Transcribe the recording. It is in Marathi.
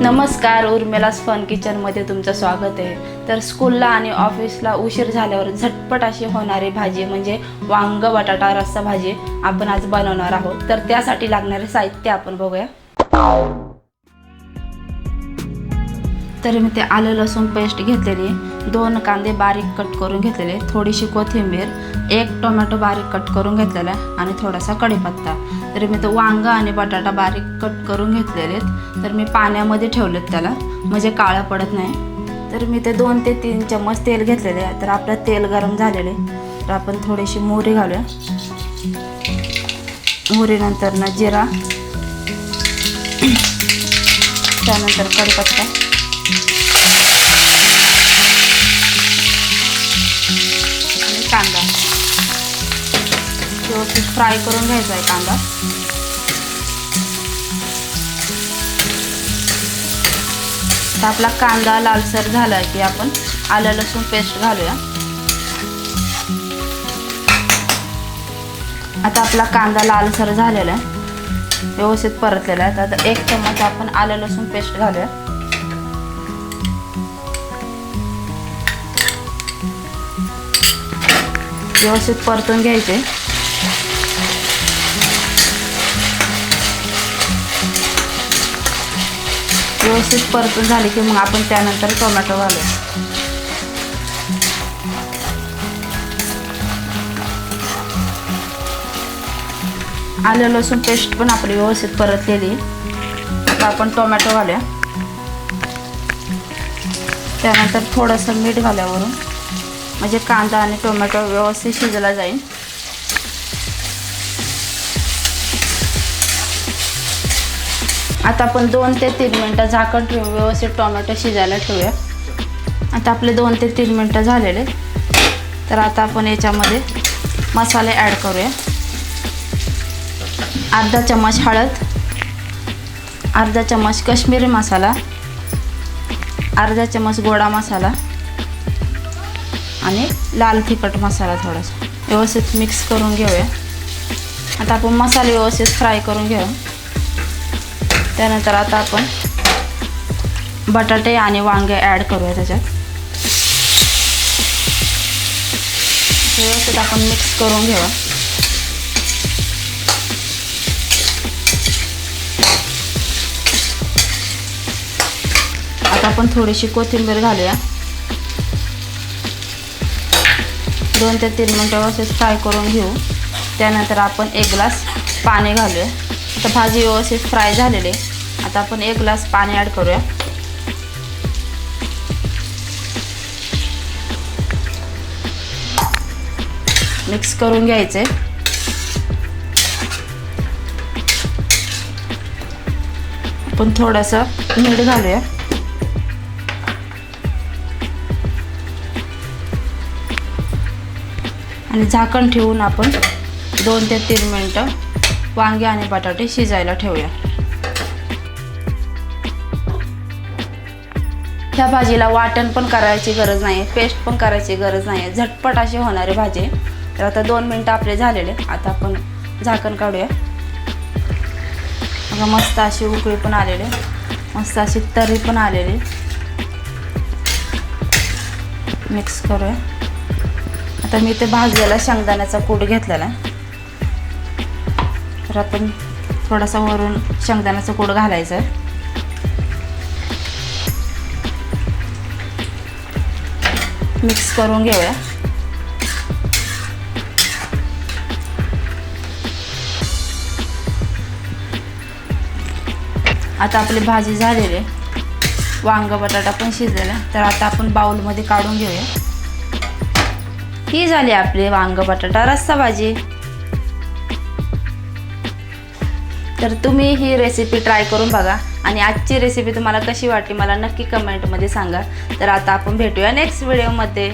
नमस्कार उर्मिलास फन किचनमध्ये तुमचं स्वागत आहे. तर स्कूलला आणि ऑफिसला उशीर झाल्यावर झटपट अशी होणारी भाजी म्हणजे वांग बटाटा रस्सा भाजी आपण आज बनवणार आहोत. तर त्यासाठी लागणारे साहित्य आपण बघूया. तर मी ते आलं लसूण पेस्ट घेतलेली दोन कांदे बारीक कट करून घेतलेले थोडीशी कोथिंबीर एक टोमॅटो बारीक कट करून घेतलेला आहे आणि थोडासा कढीपत्ता. तर मी तो वांग आणि बटाटा बारीक कट करून घेतलेले आहेत तर मी पाण्यामध्ये ठेवलेत त्याला म्हणजे काळं पडत नाही. तर मी ते दोन ते तीन चम्मच तेल घेतलेले आहे. तर आपलं तेल गरम झालेले. तर आपण थोडीशी मोहरी घालूया. मोहरीनंतर ना जिरा. त्यानंतर कढीपत्ता. कांदा. व्यवस्थित फ्राय करून घ्यायचा आहे कांदा. आता आपला कांदा लालसर झाला की आपण आलं लसूण पेस्ट घालूया. आता आपला कांदा लालसर झालेला आहे. व्यवस्थित परतलेला आहे. तर आता एक चम्मच आपण आलं लसूण पेस्ट घालूया. व्यवस्थित परतून घ्यायचे. व्यवस्थित परतून झाले की मग आपण त्यानंतर टोमॅटो घालू. आलं लसूण पेस्ट पण आपली व्यवस्थित परतलेली. आता आपण टोमॅटो घालूया. त्यानंतर थोडंसं मीठ घाल्यावरून म्हणजे कांदा आणि टोमॅटो व्यवस्थित शिजला जाईल. आता आपण दोन ते तीन मिनटं झाकण ठेवून व्यवस्थित टोमॅटो शिजायला ठेवूया. आता आपले दोन ते तीन मिनटं झालेले तर आता आपण याच्यामध्ये मसाले ॲड करूया. अर्धा चम्मच हळद अर्धा चम्मच काश्मीरी मसाला अर्धा चम्मच गोडा मसाला आणि लाल तिखट मसाला थोडासा. व्यवस्थित मिक्स करून घेऊया. आता आपण मसाले व्यवस्थित फ्राय करून घेऊ. त्यानंतर आता आपण बटाटे आणि वांगे ॲड करूया त्याच्यात. व्यवस्थित आपण मिक्स करून घेऊ. आता आपण थोडीशी कोथिंबीर घालूया. दोन ते तीन मिनटं व्यवस्थित फ्राय करून घेऊ. त्यानंतर आपण एक ग्लास पाणी घालूया. आता भाजी व्यवस्थित फ्राय झालेली आहे. आता आपण एक ग्लास पाणी ॲड करूया. मिक्स करून घ्यायचे. आपण थोडंसं मीठ घालूया. आणि झाकण ठेवून आपण दोन ते तीन मिनटं वांगे आणि बटाटे शिजायला ठेवूया. ह्या भाजीला वाटण पण करायची गरज नाही पेस्ट पण करायची गरज नाही झटपट अशी होणारी भाजी आहे. तर आता दोन मिनटं आपले झालेले आता आपण झाकण काढूया. बघा मस्त अशी उकळी पण आलेले मस्त अशी तरी पण आलेली मिक्स करूया. आता मी ते भाजलेला शेंगदाण्याचा कूट घेतलेला आहे. तर आपण थोडासा वरून शेंगदाण्याचा कूट घालायचा आहे. मिक्स करून घेऊया. आता आपली भाजी झालेली आहे. वांग बटाटा पण शिजलेला तर आता आपण बाऊलमध्ये काढून घेऊया. ही झाली आपली वांग बटाटा रस्सा भाजी. तर तुम्ही ही रेसिपी ट्राय करून बघा. आणि आजची रेसिपी तुम्हाला कशी वाटली मला नक्की कमेंटमध्ये सांगा. तर आता आपण भेटूया नेक्स्ट व्हिडिओमध्ये